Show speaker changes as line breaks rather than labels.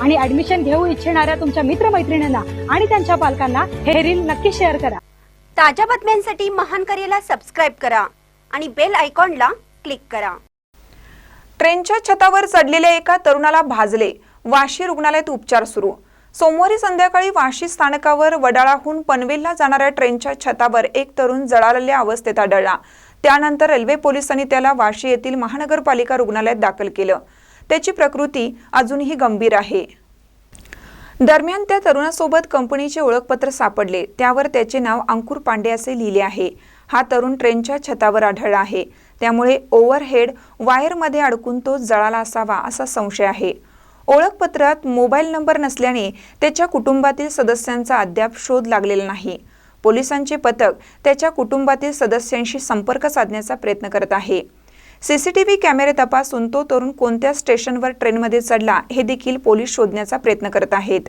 आणि ऍडमिशन घेऊ इच्छिणाऱ्या तुमच्या मित्रमैत्रिणींना आणि त्यांच्या पालकांना हे रील नक्की शेअर करा.
ताज्या बातम्यांसाठी महान करेला सबस्क्राईब करा आणि बेल आयकॉनला क्लिक करा.
ट्रेनच्या छतावर चढलेल्या एका तरुणाला भाजले. वाशी रुग्णालयात उपचार सुरू. सोमवारी संध्याकाळी वाशी स्थानकावर वडाळाहून पनवेलला जाणाऱ्या ट्रेनच्या छतावर एक तरुण जळालेल्या अवस्थेत आढळला. त्यानंतर रेल्वे पोलिसांनी त्याला वाशी येथील महानगरपालिका रुग्णालयात दाखल केलं. त्याची प्रकृती अजूनही गंभीर आहे. दरम्यान त्या तरुणासोबत कंपनीचे ओळखपत्र सापडले. त्यावर त्याचे नाव अंकुर पांडे असे लिहिले आहे. हा तरुण ट्रेनच्या छतावर आढळला आहे. त्यामुळे ओव्हरहेड वायरमध्ये अडकून तो जळाला असावा असा संशय आहे. ओळखपत्रात मोबाईल नंबर नसल्याने त्याच्या कुटुंबातील सदस्यांचा अद्याप शोध लागलेला नाही. पोलिसांचे पथक त्याच्या कुटुंबातील सदस्यांशी संपर्क साधण्याचा प्रयत्न करत आहे. सीसीटीव्ही कॅमेरे तपासून तो तरुण कोणत्या स्टेशनवर ट्रेनमध्ये चढला हे देखील पोलीस शोधण्याचा प्रयत्न करत आहेत.